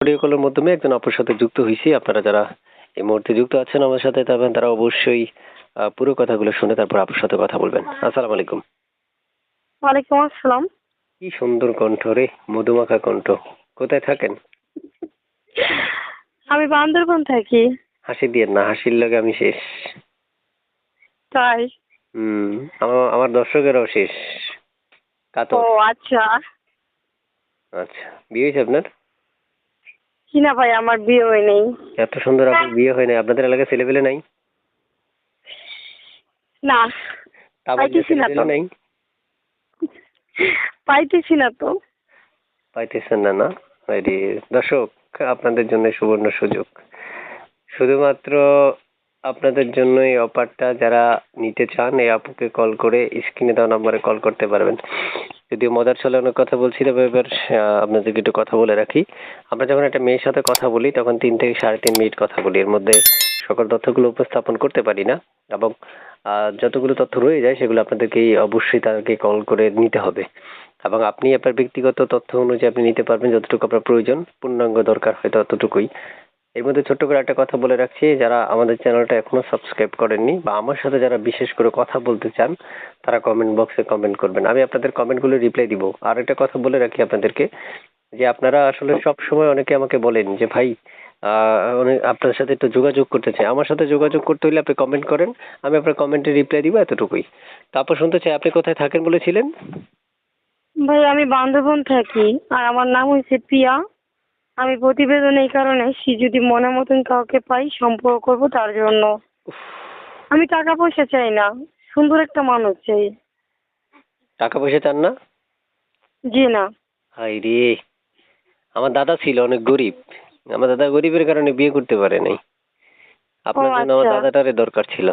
Audio কলের মাধ্যমে একজন আপুর সাথে যুক্ত হয়েছি। আপনারা যারা এই মুহূর্তে যুক্ত আছেন আমার সাথে তখন তারা অবশ্যই পুরো কথাগুলো শুনে তারপর আপুর সাথে কথা বলবেন। আসসালামু আলাইকুম। ওয়ালাইকুম আসসালাম। কি সুন্দর কণ্ঠ রে মধুমাখা কণ্ঠ। কোথায় থাকেন? আমি বান্দরবন থাকি। হাসি দিয়ে না হাসির লাগে আমি শেষ। তাই? হুম আমার আমার দর্শকেরাও শেষ। কাতর। ও আচ্ছা। আচ্ছা বিয়ে হয়েছে আপনার? কি না ভাই আমার বিয়ে হয়নি এত সুন্দর আপনার বিয়ে হয় নাই আপনাদের এলাকায় ছেলেপেলে নাই? না। পাইতেছি না তো। নাই? পাইতেছি না তো। পাইতেছেন না না? আরে দর্শক আপনাদের জন্য সুবর্ণ সুযোগ। শুধুমাত্র আপনাদের জন্য এই অফারটা যারা নিতে চান এই আপুকে কল করে স্ক্রিনে দেওয়া নম্বরে কল করতে পারবেন। যদিও মজার ছলে অনেক কথা বলছি তবে এবার আপনাদেরকে একটু কথা বলে রাখি। আমরা যখন একটা মেয়ের সাথে কথা বলি, তখন তিন থেকে সাড়ে তিন মিনিট কথা বলি। এর মধ্যে সকল তথ্যগুলো উপস্থাপন করতে পারি না এবং যতগুলো তথ্য রয়ে যায়, সেগুলো আপনাদেরকে অবশ্যই তাদেরকে কল করে নিতে হবে। এবং আপনি আপনার ব্যক্তিগত তথ্য অনুযায়ী আপনি নিতে পারবেন, যতটুকু আপনার প্রয়োজন। পূর্ণাঙ্গ দরকার হয় ততটুকুই। এর মধ্যে ছোট্ট করে একটা কথা বলে রাখছি, যারা আমাদের চ্যানেলটা এখনও সাবস্ক্রাইব করেননি বা আমার সাথে যারা বিশেষ করে কথা বলতে চান, তারা কমেন্ট বক্সে কমেন্ট করবেন। আমি আপনাদের কমেন্টগুলো রিপ্লাই দিব। আর একটা কথা বলে রাখি আপনাদেরকে, যে আপনারা আসলে সব সময় অনেকে আমাকে বলেন যে, ভাই আপনার সাথে একটু যোগাযোগ করতে চাই। আমার সাথে যোগাযোগ করতে হলে আপনি কমেন্ট করেন, আমি আপনার কমেন্টে রিপ্লাই দিব এতটুকুই। তারপর শুনতে চাই, আপনি কোথায় থাকেন বলেছিলেন? ভাই, আমি বান্দরবন থাকি, আর আমার নাম হয়েছে পিয়া। আমি প্রতিবেদন এই কারণে সে যদি মনের মতন কাউকে পাই সম্পর্ক করব তার জন্য। আমি টাকা পয়সা চাই না সুন্দর একটা মানুষ চাই। টাকা পয়সা চান না? জি না। হাই রে আমার দাদা ছিল অনেক গরিব আমার দাদা গরিবের কারণে বিয়ে করতে পারে নাই। আপনার জন্য আমার আচ্ছা। দাদাটারে দরকার ছিল।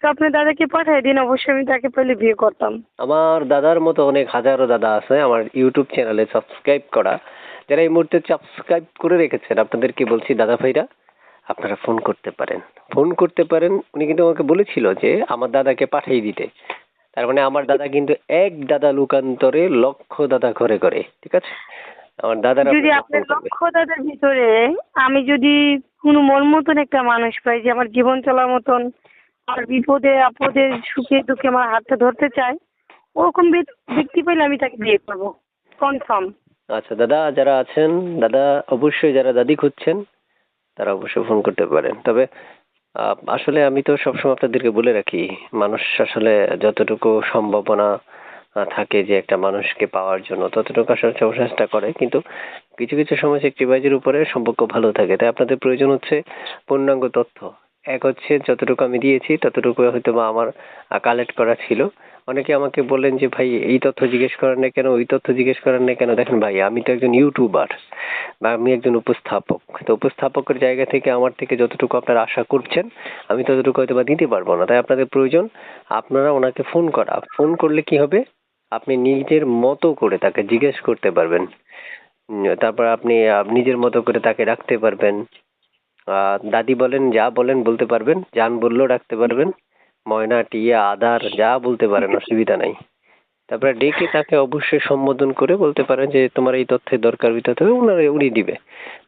তো আপনি দাদাকে পাঠাই দিন অবশ্যই আমি তাকে পেলে বিয়ে করতাম। আমার দাদার মতো অনেক হাজারো দাদা আছে আমার ইউটিউব চ্যানেলে সাবস্ক্রাইব করা। যারা এই মুহূর্তে সাবস্ক্রাইব করে রেখেছেন আপনাদেরকে বলছি দাদা ভাইরা আপনারা ফোন করতে পারেন। ফোন করতে পারেন উনি কিন্তু আমাকে বলেছিল যে আমার দাদাকে পাঠিয়ে দিতে। তার মানে আমার দাদা কিন্তু এক দাদা লোকান্তরে লক্ষ দাদা ঘরে ঘরে ঠিক আছে? আমার দাদারা যদি আপনার করবে। লক্ষ্যতার ভিতরে আমি যদি কোনো মন মতন একটা মানুষ পাই যে আমার জীবন চলার মতন আর বিপদে আপদে সুখে দুঃখে আমার হাতটা ধরতে চায় ওরকম ব্যক- ব্যক্তি পেলে আমি তাকে বিয়ে করব। কনফার্ম আচ্ছা দাদা যারা আছেন, দাদা অবশ্যই যারা দাদি খুঁজছেন, তারা অবশ্যই ফোন করতে পারেন। তবে আসলে আমি তো সবসময় আপনাদেরকে বলে রাখি, মানুষ আসলে যতটুকু সম্ভাবনা থাকে যে একটা মানুষকে পাওয়ার জন্য, ততটুকু আসলে চেষ্টা করে। কিন্তু কিছু কিছু সময় সেক্রিফাইজের উপরে সম্পর্ক ভালো থাকে। তাই আপনাদের প্রয়োজন হচ্ছে পূর্ণাঙ্গ তথ্য। এক হচ্ছে, যতটুকু আমি দিয়েছি, ততটুকু হয়তো বা আমার কালেক্ট করা ছিল। অনেকে আমাকে বললেন যে, ভাই, এই তথ্য জিজ্ঞেস করেন না কেন? ওই তথ্য জিজ্ঞেস করেন না কেন? দেখেন ভাই, আমি তো একজন ইউটিউবার বা আমি একজন উপস্থাপক। তো উপস্থাপকের জায়গা থেকে আমার থেকে যতটুকু আপনারা আশা করছেন, আমি ততটুকু হয়তো বা দিতে পারব না। তাই আপনাদের প্রয়োজন, আপনারা ওনাকে ফোন করা। ফোন করলে কি হবে? আপনি নিজের মতো করে তাকে জিজ্ঞেস করতে পারবেন। তারপর আপনি নিজের মতো করে তাকে রাখতে পারবেন। দাদি বলেন, যা বলেন বলতে পারবেন, জান বললেও রাখতে পারবেন। ময়না, টিয়া আদার যা বলতে পারেন, অসুবিধা নাই। তারপরে ডেকে তাকে অবশ্যই সম্বোধন করে বলতে পারেন যে, তোমার এই তথ্যের দরকার বিতথ্য উনারে উনি দিবে।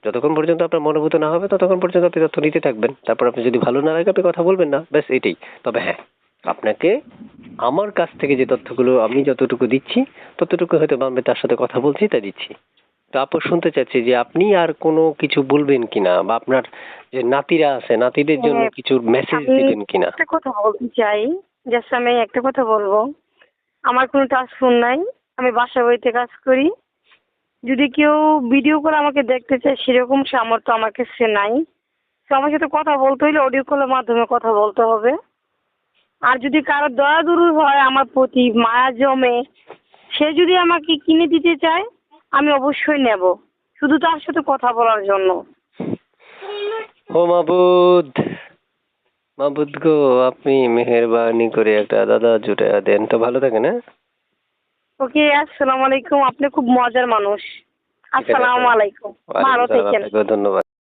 যতক্ষণ পর্যন্ত আপনার মনোভূত না হবে, ততক্ষণ পর্যন্ত আপনি তথ্য নিতে থাকবেন। তারপর আপনি যদি ভালো না লাগে, আপনি কথা বলবেন না। ব্যাস, এটাই। তবে হ্যাঁ আপনাকে আমার কাছ থেকে যে তথ্যগুলো আমি যতটুকু দিচ্ছি, ততটুকু হয়তো বা আমি তার সাথে কথা বলছি, তাই দিচ্ছি। তো আপু শুনতে চাচ্ছি যে আপনি আর কোনো কিছু বলবেন কিনা? বা আপনার যে নাতিরা আছে নাতিদের জন্য হ্যাঁ, কিছু মেসেজ দিবেন কিনা? একটা কথা বলতে চাই। জাস্ট আমি একটা কথা বলব। আমার কোনো টাস্ক ফোন নাই। আমি বাসা বাড়িতে কাজ করি। যদি কেউ ভিডিও করে আমাকে দেখতে চায় সেরকম সামর্থ্য আমার কাছে নাই। তো আমার সাথে কথা বলতে হলে অডিও কলের মাধ্যমে কথা বলতে হবে। আর যদি কারও দয়া দুরু হয় আমার প্রতি মায়া জমে সে যদি আমাকে কিনে দিতে চায় আমি অবশ্যই নেব। শুধু তার সাথে কথা বলার জন্য। ও মাবুদ মাবুদ গো আপনি মেহেরবানি করে একটা দাদা জুটে দেন। তো ভালো থাকে না ওকে আসসালামু আলাইকুম। আপনি খুব মজার মানুষ। আসসালামু আলাইকুম। ভালো থেকেন। ধন্যবাদ।